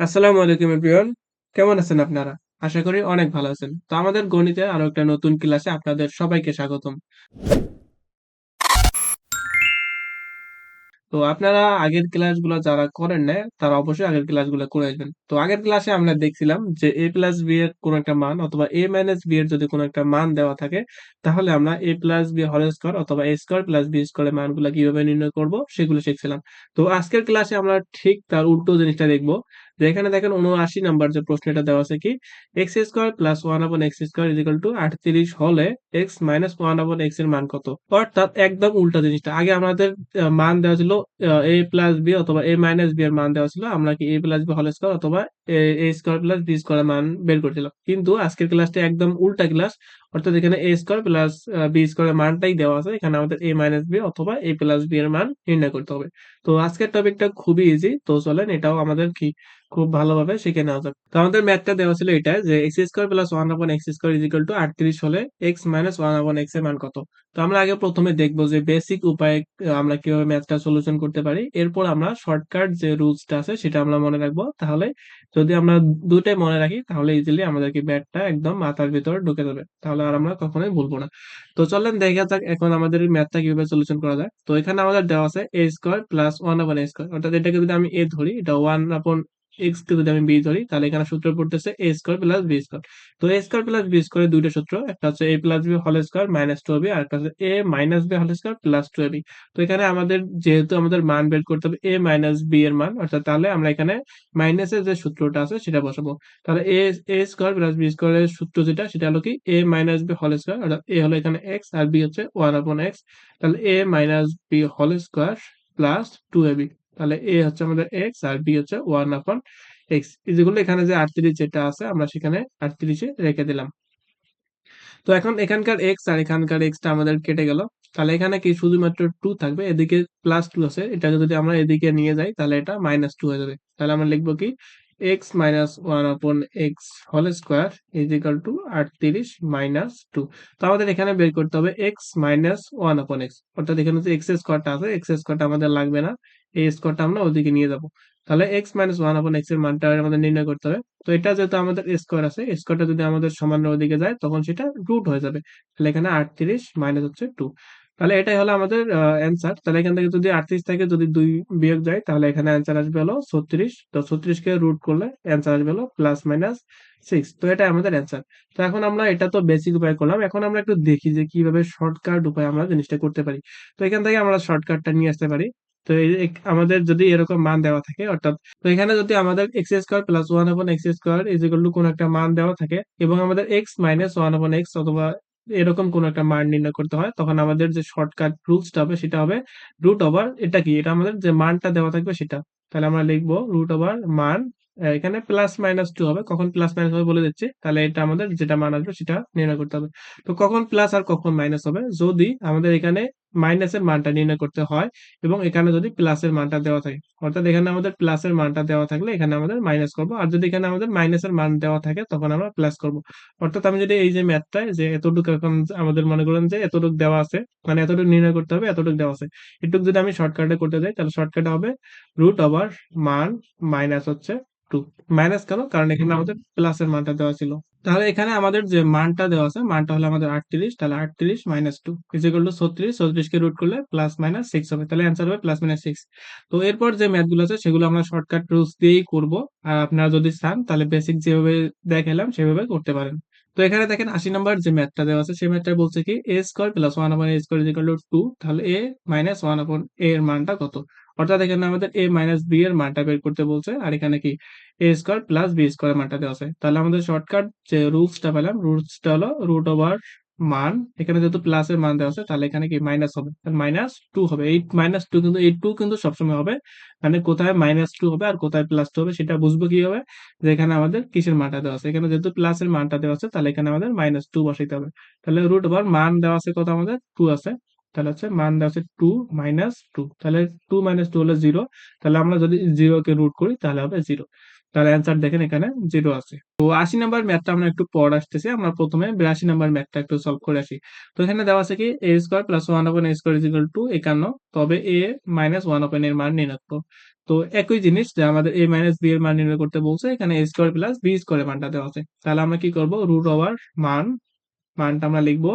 আসসালামু আলাইকুম এভরিওয়ান কেমন আছেন আপনারা? আশা করি অনেক ভালো আছেন। তো আমাদের গণিতের আরও একটা নতুন ক্লাসে আপনাদের সবাইকে স্বাগতম। তো আপনারা আগের ক্লাসগুলো যারা করেন নাই, তারা অবশ্যই আগের ক্লাসগুলো করে আসবেন। তো আগের ক্লাসে আমরা দেখছিলাম যে এ প্লাস বি এর কোনো একটা মান অথবা এ মাইনাস b এর যদি কোনো একটা মান দেওয়া থাকে, তাহলে আমরা a plus b whole square অথবা a square plus b square এর মানগুলা কীভাবে নির্ণয় করব সেগুলো শিখছিলাম। তো আজকের ক্লাসে আমরা ঠিক তার উল্টো জিনিসটা দেখব। এখানে দেখেন ৭৯ নাম্বার যে প্রশ্নটা দেওয়া আছে কি, x square plus 1 upon x square is equal to 38 হলে এক্স মাইনাস 1 upon এক্সের মান কত? অর্থাৎ একদম উল্টা জিনিসটা। আগে আমাদের মান দেওয়া ছিল a প্লাস বি অথবা এ মাইনাস বি এর মান দেওয়া ছিল। আমরা কি a plus b whole square অথবা a square plus b square মান বের করছিলাম। কিন্তু আজকের ক্লাসটা একদম উল্টা ক্লাস। অর্থাৎ এখানে এ স্কোয়ার প্লাস বি স্কোয়ারের মানটাই দেওয়া আছে। এখানে আমাদের এ মাইনাস বি অথবা এ প্লাস বি এর মান নির্ণয় করতে হবে। তো আজকের টপিকটা খুবই ইজি। তো চলেন, এটাও আমাদের কি খুব ভালোভাবে শিখে নেওয়া যাক। তো আমাদের ম্যাথটা দেওয়া ছিল এটা যে x square plus one upon x square is equal to 38 হলে এক্স মাইনাস ওয়ান আপন এক্সের মান কত? তো আমরা আগে প্রথমে দেখব যে বেসিক উপায়ে আমরা কীভাবে ম্যাথটা সলিউশন করতে পারি। এরপর আমরা শর্টকাট যে রুলসটা আছে, সেটা আমরা মনে রাখব। তাহলে যদি আমরা ২ টাই মনে রাখি, তাহলে ইজিলি আমাদের কি ম্যাথটা একদম মাথার ভিতরে ঢুকে যাবে। তাহলে আর আমরা কখনোই ভুলবো না। তো চলেন দেখা যাক এখন আমাদের ম্যাথটা কীভাবে সলিউশন করা যায়। তো এখানে আমাদের দেওয়া আছে a square plus 1 upon a square অর্থাৎ এটাকে যদি আমি a ধরি, এটা 1 upon x কে যদি আমি b ধরি, তাহলে এখানে সূত্র পড়তেছে a square plus b square. তো a square plus b square এর দুইটা সূত্র। একটা হচ্ছে a plus b whole square minus 2ab আরেকটা হচ্ছে a minus b whole square plus 2ab। তো এখানে আমাদের, যেহেতু আমাদের মান বের করতে হবে এ মাইনাস বি এর মান, অর্থাৎ তাহলে আমরা এখানে মাইনাসের যে সূত্রটা আছে, সেটা বসাবো। তাহলে a a square plus b square এর সূত্র যেটা, সেটা হলো কি a minus b whole square অর্থাৎ এ হলো এখানে এক্স আর বি হচ্ছে 1 upon x তাহলে a minus b whole square plus 2ab তাহলে এ হচ্ছে আমাদের x আর b হচ্ছে 1 upon x ইজ ইকুয়াল এখানে যে 38 যেটা আছে, আমরা সেখানে 38 এ রেখে দিলাম। তো এখন এখানকার x আর এখানকার x টা আমাদের কেটে গেল। তাহলে এখানে কি শুধুমাত্র 2 থাকবে। এদিকে প্লাস 2 আছে। এটাকে যদি আমরা এদিকে নিয়ে যাই, তাহলে এটা মাইনাস টু হয়ে যাবে। তাহলে আমরা লিখব কি x minus 1 upon x whole square is equal to 38 minus two তো আমাদের এখানে বের করতে হবে এক্স মাইনাস 1 upon এক্স অর্থাৎ এখানে যে x স্কয়ারটা আছে, x স্কয়ারটা আমাদের লাগবে না। এই স্কয়ারটা আমরা ওদিকে নিয়ে যাব। তাহলে এক্স মাইনাস 1 upon x এর মানটা আমাদের নির্ণয় করতে হবে। তো এটা যেহেতু আমাদের স্কয়ার আছে, স্কয়ারটা যদি আমাদের সমানের ওদিকে যায় তখন সেটা রুট হয়ে যাবে। তাহলে এখানে 38 মাইনাস হচ্ছে 2 তাহলে এটাই হলো আমাদের অ্যান্সার। তাহলে এখান থেকে যদি 38 থেকে যদি 2 বিয়োগ যায় তাহলে এখানে অ্যান্সার আসবে হলো 36 তো 36 কে রুট করলে অ্যান্সার আসবে হলো প্লাস মাইনাস সিক্স তো এটাই আমাদের অ্যান্সার। তো এখন আমরা এটা তো বেসিক উপায় করলাম। এখন আমরা একটু দেখি যে কীভাবে শর্টকাট উপায় আমরা জিনিসটা করতে পারি। তো এখান থেকে আমরা শর্টকাটটা নিয়ে আসতে পারি। তো আমাদের যদি এরকম মান দেওয়া থাকে, অর্থাৎ তো এখানে যদি আমাদের x square plus 1 upon x square is equal to কোন একটা মান দেওয়া থাকে এবং আমাদের এক্স মাইনাস 1 upon এক্স অথবা এরকম কোন একটা মান নির্ণয় করতে হয়, তখন আমাদের যে শর্টকাট রুলসটা হবে সেটা হবে রুট ওভার এটা কি? এটা আমাদের যে মানটা দেওয়া থাকবে সেটা। তাহলে আমরা লিখব রুট ওভার মান এখানে প্লাস মাইনাস টু হবে। কখন প্লাস মাইনাস হবে বলে দিচ্ছি। তাহলে এটা আমাদের যেটা মান আসবে সেটা নির্ণয় করতে হবে। তো কখন প্লাস আর কখন মাইনাস হবে? যদি আমাদের এখানে মাইনাসের মানটা নির্ণয় করতে হয় এবং এখানে যদি প্লাসের মানটা দেওয়া থাকে। অর্থাৎ এখানে আমাদের প্লাসের মানটা দেওয়া থাকলে এখানে আমাদের মাইনাস করব। আর যদি এখানে আমাদের মাইনাসের মান দেওয়া থাকে তখন আমরা প্লাস করব। অর্থাৎ আমি যদি এই যে ম্যাথটায় যে এতটুকু এখন আমাদের মনে করেন যে এতটুকু দেওয়া আছে, মানে এতটুকু নির্ণয় করতে হবে এতটুকু দেওয়া আছে। এটুকু যদি আমি শর্টকাটে করতে যাই তাহলে শর্টকাটে হবে রুট ওভার মান মাইনাস হচ্ছে 2 মাইনাস কেন? কারণ এখানে আমাদের প্লাসের মানটা দেওয়া ছিল। তাহলে এখানে আমাদের যে মানটা দেওয়া আছে, মানটা হলো আমাদের 38 তাহলে 38 মাইনাস টু ইজ টু 36 36 কে রুট করলে প্লাস মাইনাস সিক্স হবে। তাহলে অ্যান্সার হবে প্লাস মাইনাস সিক্স তো এরপর যে ম্যাথগুলো আছে, সেগুলো আমরা শর্টকাট রুলস দিয়েই করব আর আপনারা যদি চান, তাহলে বেসিক যেভাবে দেখালাম, সেভাবে করতে পারেন। তো এখানে দেখেন ৮০ নাম্বার যে ম্যাথটা দেওয়া আছে, সেই ম্যাথটা বলছে কি এ স্কোয়ার প্লাস ওয়ান আপন এ স্কোয়ার টু 2 তাহলে এ মাইনাস ওয়ান আপন এ এর মানটা কত? অর্থাৎ এখানে আমাদের এ মাইনাস বি এর মানটা বের করতে বলছে। আর এখানে কি a square plus b square মানটা দেওয়া আছে। তাহলে আমাদের শর্টকাট যে রুলসটা পেলাম রুলসটা হলো রুট ওভার মান, এখানে যেহেতু প্লাসের মান দেওয়া আছে, তাহলে এখানে কি মাইনাস হবে। মাইনাস 2 হবে। এই মাইনাস 2 কিন্তু, এই 2 কিন্তু সবসময় হবে। মানে কোথায় মাইনাস 2 হবে আর কোথায় প্লাস 2 হবে সেটা বুঝব কীভাবে? যে এখানে আমাদের কিসের মানটা দেওয়া আছে। এখানে যেহেতু প্লাসের মানটা দেওয়া আছে, তাহলে এখানে আমাদের মাইনাস 2 বসাইতে হবে। তাহলে রুট ওভার মান দেওয়া আছে কত আমাদের টু আছে। তাহলে হচ্ছে মান দেওয়া আছে টু মাইনাস টু তাহলে টু মাইনাস টু হলে জিরো তাহলে আমরা যদি 0 কে রুট করি, তাহলে হবে 0 তাহলে অ্যান্সার দেখেন এখানে জিরো আছে। তো আশি নাম্বার ম্যাথটা আমরা একটু পর আসতেছি, আমরা প্রথমে বিরাশি নাম্বার ম্যাথটা একটু সলভ করে আসি। তো এখানে দেওয়া আছে কি a square plus one upon a square is equal to একান্ন, তবে এ মাইনাস ওয়ান ওপেন এর মান করো তো একই জিনিস যে আমাদের এ মাইনাস বি এর মান নির্ণয় করতে বলছে, এখানে এ স্কোয়ার প্লাস বি স্কোয়ারের মানটা দেওয়া আছে। তাহলে আমরা কি করব রুট ওভার মান, মানটা আমরা লিখব।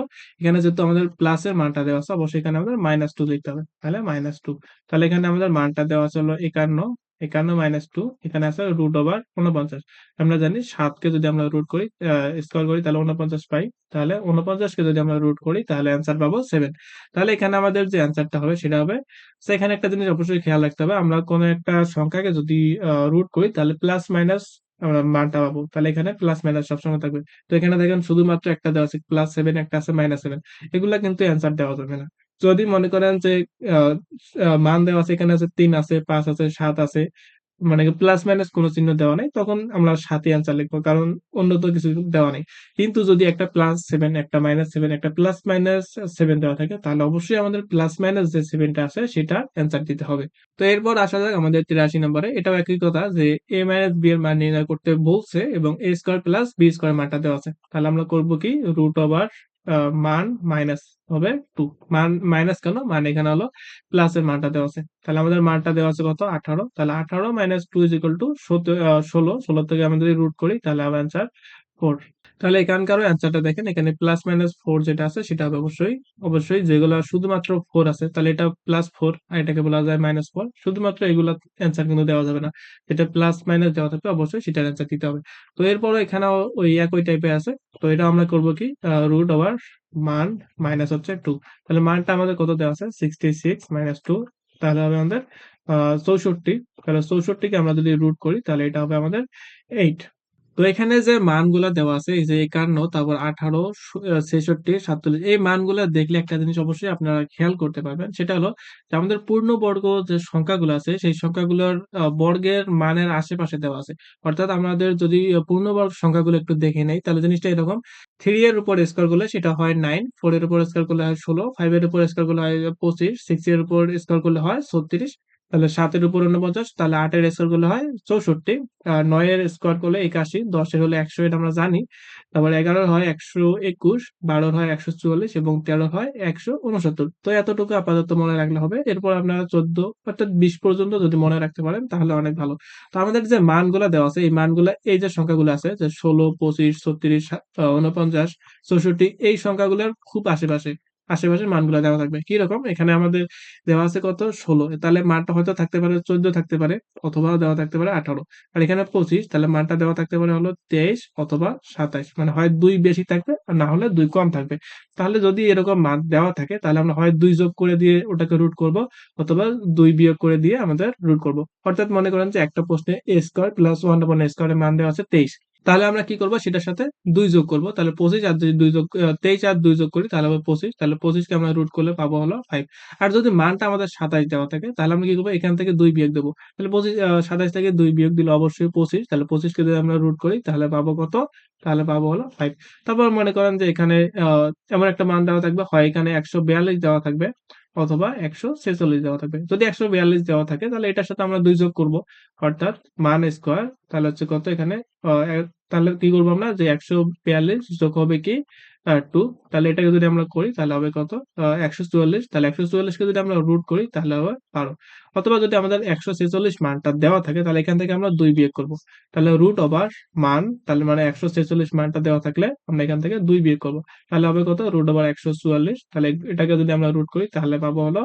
এখানে যেহেতু আমাদের প্লাসের মানটা দেওয়া আছে, অবশ্যই এখানে আমাদের মাইনাস টু লিখতে হবে। তাহলে মাইনাস টু তাহলে এখানে আমাদের মানটা দেওয়া আছে হলো একান্ন একান্ন মাইনাস টু এখানে আছে রুট ওভার উনপঞ্চাশ আমরা জানি সাতকে যদি আমরা রুট করি স্কোয়ার করি, তাহলে উনপঞ্চাশ পাই। তাহলে উনপঞ্চাশকে যদি আমরা রুট করি, তাহলে অ্যান্সার পাবো সেভেন তাহলে এখানে আমাদের যে অ্যান্সারটা হবে, সেটা হবে, সেখানে একটা জিনিস অবশ্যই খেয়াল রাখতে হবে, আমরা কোনো একটা সংখ্যাকে যদি রুট করি, তাহলে প্লাস মাইনাস আমরা মানটা পাবো। তাহলে এখানে প্লাস মাইনাস সবসময় থাকবে। তো এখানে দেখেন শুধুমাত্র একটা দেওয়া আছে প্লাস সেভেন একটা আছে মাইনাস সেভেন এগুলা কিন্তু অ্যান্সার দেওয়া যাবে না। যদি মনে করেন যে মান দেওয়া আছে, এখানে আছে তিন আছে, পাঁচ আছে, সাত আছে মানে প্লাস মাইনাস কোনো চিহ্ন দেওয়া নেই, তখন আমরা সাথে অ্যান্সার লিখব, কারণ অন্য তো কিছু দেওয়া নেই। কিন্তু যদি একটা প্লাস সেভেন একটা মাইনাস সেভেন একটা প্লাস মাইনাস সেভেন দেওয়া থাকে, তাহলে অবশ্যই আমাদের প্লাস মাইনাস যে সেভেনটা আছে, সেটা অ্যান্সার দিতে হবে। তো এরপর আসা যাক আমাদের তিরাশি নম্বরে। এটাও একই কথা যে এ মাইনাস বি এর মান নির্ণয় করতে বলছে এবং a square plus b square মানটা দেওয়া আছে। তাহলে আমরা করব কি? রুট ওভার মান মাইনাস হবে টু মান মাইনাস কেন? মান এখানে হলো প্লাস এর মানটা দেওয়া আছে। তাহলে আমাদের মানটা দেওয়া আছে কত? আঠারো। তাহলে আঠারো minus two is equal to ষোলো। ষোলো থেকে আমরা যদি রুট করি, তাহলে আমার অ্যান্সার ফোর তাহলে এখানকারও অ্যান্সারটা দেখেন, এখানে প্লাস মাইনাস ফোর যেটা আছে, সেটা হবে অবশ্যই অবশ্যই যেগুলো শুধুমাত্র ফোর আছে, তাহলে এটা প্লাস ফোর আর এটাকে বলা যায় মাইনাস ফোর শুধুমাত্র এগুলো অ্যান্সার কিন্তু দেওয়া যাবে না। যেটা প্লাস মাইনাস দেওয়া থাকবে অবশ্যই সেটার অ্যান্সার দিতে হবে। তো এরপরও এখানেও ওই একই টাইপের আছে, তো এটা আমরা করব কি? রুট ওভার মান মাইনাস হচ্ছে টু তাহলে মানটা আমাদের কত দেওয়া আছে? সিক্সটি সিক্স মাইনাস টু তাহলে হবে আমাদের চৌষট্টি। তাহলে চৌষট্টিকে আমরা যদি রুট করি, তাহলে এটা হবে আমাদের এইট তো এখানে যে মানগুলা দেওয়া আছে, এই যে একান্ন, তারপর আঠারো ছেষট্টি, সাতচল্লিশ, এই মানগুলা দেখলে একটা জিনিস অবশ্যই আপনারা খেয়াল করতে পারবেন। সেটা হলো যে আমাদের পূর্ণবর্গ যে সংখ্যাগুলো আছে, সেই সংখ্যাগুলোর বর্গের মানের আশেপাশে দেওয়া আছে। অর্থাৎ আমাদের যদি পূর্ণবর্গ সংখ্যাগুলো একটু দেখে নেই, তাহলে জিনিসটা এরকম। থ্রি এর উপর স্কোয়ার করলে সেটা হয় নাইন, ফোর এর উপর স্কোয়ার করলে হয় ষোলো, ফাইভ এর উপর স্কোয়ার করলে হয় পঁচিশ, সিক্স এর উপর স্কোয়ার করলে হয় ছত্রিশ তাহলে সাতের উপর উনপঞ্চাশ, তাহলে আটের স্কোয়ার করলে হয় চৌষট্টি। আর নয়ের স্কোয়ার করলে একাশি, দশের হলে একশো, এটা আমরা জানি। তারপর এগারোর হয় একশো একুশ, বারোর হয় একশো চুয়াল্লিশ এবং তেরো হয় একশো উনসত্তর। তো এতটুকু আপাতত মনে রাখলে হবে। এরপর আপনারা চোদ্দ অর্থাৎ বিশ পর্যন্ত যদি মনে রাখতে পারেন, তাহলে অনেক ভালো। তো আমাদের যে মানগুলো দেওয়া আছে, এই মানগুলো, এই যে সংখ্যাগুলো আছে, যে ষোলো, পঁচিশ, ছত্রিশ উনপঞ্চাশ, চৌষট্টি, এই সংখ্যাগুলোর খুব আশেপাশে। আশেপাশের মানগুলো দেওয়া থাকবে। কি রকম? এখানে আমাদের দেওয়া আছে কত? ষোলো। তাহলে মানটা হয়তো থাকতে পারে চোদ্দ থাকতে পারে অথবা দেওয়া থাকতে পারে আঠারো। আর এখানে পঁচিশ, তাহলে মানটা দেওয়া থাকতে পারে হলো তেইশ অথবা সাতাইশ। মানে হয় দুই বেশি থাকবে আর না হলে দুই কম থাকবে। তাহলে যদি এরকম মান দেওয়া থাকে, তাহলে আমরা হয় দুই যোগ করে দিয়ে ওটাকে রুট করব অথবা দুই বিয়োগ করে দিয়ে আমাদের রুট করব। অর্থাৎ মনে করেন যে একটা প্রশ্নে এ স্কোয়ার প্লাস ওয়ান স্কোয়ারের মান দেওয়া আছে তেইশ। তাহলে আমরা কি করব? সেটার সাথে দুই যোগ করব। তাহলে পঁচিশ আর দুই যোগ তেইশ আর দুই যোগ করি, তাহলে হবে পঁচিশ। তাহলে পঁচিশকে আমরা রুট করলে পাবো হলো ফাইভ আর যদি মানটা আমাদের সাতাইশ দেওয়া থাকে, তাহলে আমরা কি করব? এখান থেকে দুই বিয়োগ দেবো। তাহলে পঁচিশ সাতাইশ থেকে দুই বিয়োগ দিলে অবশ্যই পঁচিশ। তাহলে পঁচিশকে যদি আমরা রুট করি, তাহলে পাবো কত? তাহলে পাবো হলো ফাইভ তারপর মনে করেন যে এখানে এমন একটা মান দেওয়া থাকবে। হয় এখানে একশো বিয়াল্লিশ দেওয়া থাকবে। অথবা একশো ছেচল্লিশ দেওয়া থাকবে। যদি একশো বিয়াল্লিশ দেওয়া থাকে, তাহলে এটার সাথে আমরা দুই যোগ করব, অর্থাৎ মান স্কোয়ার তাহলে হচ্ছে কত এখানে তাহলে কি করব আমরা? যে একশো বিয়াল্লিশ যোগ হবে কি? টু তাহলে এটাকে যদি আমরা করি, তাহলে হবে কত? একশো চুয়াল্লিশ। তাহলে একশো চুয়াল্লিশকে যদি আমরা রুট করি, তাহলে হবে বারো। অথবা যদি আমাদের একশো ছেচল্লিশ মানটা দেওয়া থাকে, তাহলে এখান থেকে আমরা দুই বিয়োগ করব। তাহলে রুট ওভার মান, তাহলে মানে একশো ছেচল্লিশ মানটা দেওয়া থাকলে আমরা এখান থেকে দুই বিয়োগ করব। তাহলে হবে কত? রুট ওভার একশো চুয়াল্লিশ। তাহলে এটাকে যদি আমরা রুট করি, তাহলে পাবো হলো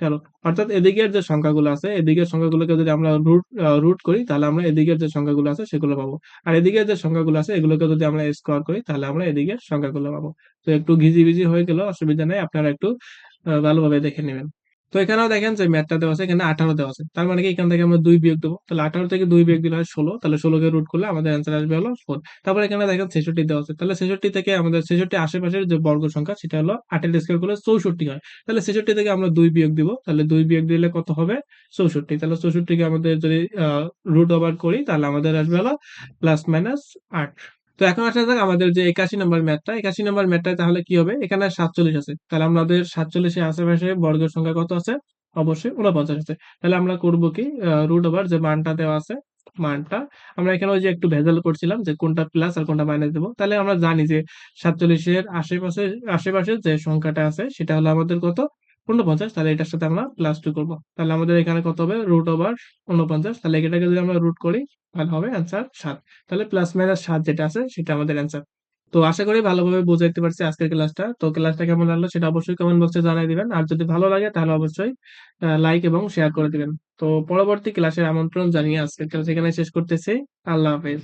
তেরো। অর্থাৎ এদিকের যে সংখ্যাগুলো আছে, এদিকের সংখ্যাগুলোকে যদি আমরা রুট রুট করি, তাহলে আমরা এদিকের যে সংখ্যাগুলো আছে, সেগুলো পাবো। আর এদিকের যে সংখ্যাগুলো আছে, এগুলোকে যদি আমরা স্কোয়ার করি, তাহলে আমরা এদিকের সংখ্যাগুলো পাবো। তো একটু ঘিজি ভিজি হয়ে গেল অসুবিধা নেই, আপনারা একটু ভালোভাবে দেখে নেবেন। তো এখানেও দেখেন যে ম্যাথটা দেওয়া আছে, এখানে আঠারো দেওয়া আছে। তার মানে কি? এখান থেকে আমরা দুই বিয়োগ দেবো। তাহলে আঠারো থেকে দুই বিয়োগ দিলে হয় ষোলো। তাহলে ষোলোকে রুট করলে আমাদের অ্যান্সার আসবে হলো ফোর তারপর এখানে দেখেন ছেষট্টি দেওয়া আছে। তাহলে ছেষট্টি থেকে আমাদের, ছেষট্টি আশেপাশের যে বর্গ সংখ্যা, সেটা হলো আটের স্কোয়ার করলে চৌষট্টি হয়। তাহলে ছেষট্টি থেকে আমরা দুই বিয়োগ দিব। তাহলে দুই বিয়োগ দিলে কত হবে? চৌষট্টি। তাহলে চৌষট্টিকে আমাদের যদি রুট ওভার করি, তাহলে আমাদের আসবে হলো প্লাস মাইনাস আট। তো এখন আসা যাক আমাদের যে একাশি নম্বর ম্যাথটা। একাশি নম্বর ম্যাথটা তাহলে কি হবে? এখানে সাতচল্লিশ আছে। তাহলে আমাদের সাতচল্লিশের আশেপাশে বর্গের সংখ্যা কত আছে? অবশ্যই উনপঞ্চাশ আছে। তাহলে আমরা করব কি? রুট ওভার যে মানটা দেওয়া আছে, মানটা। আমরা এখানে ওই যে একটু ভেজাল করছিলাম যে কোনটা প্লাস আর কোনটা মাইনাস দেবো। তাহলে আমরা জানি যে সাতচল্লিশের আশেপাশে আশেপাশে যে সংখ্যাটা আছে, সেটা হলো আমাদের কত? উনপঞ্চাশ তাহলে এটার সাথে আমরা প্লাস টু করব। তাহলে আমাদের এখানে কত হবে? রুট ওভার উনপঞ্চাশ তাহলে এটাকে যদি আমরা রুট করি, তাহলে হবে অ্যান্সার সাত। তাহলে প্লাস মাইনাস সাত যেটা আছে, সেটা আমাদের অ্যান্সার তো আশা করি ভালোভাবে বুঝাইতে পারছি আজকের ক্লাসটা তো ক্লাসটা কেমন লাগল সেটা অবশ্যই কমেন্ট বক্সে জানিয়ে দিবেন। আর যদি ভালো লাগে, তাহলে অবশ্যই লাইক এবং শেয়ার করে দিবেন। তো পরবর্তী ক্লাসের আমন্ত্রণ জানিয়ে আজকের ক্লাস এখানে শেষ করতেছি। আল্লাহ হাফেজ।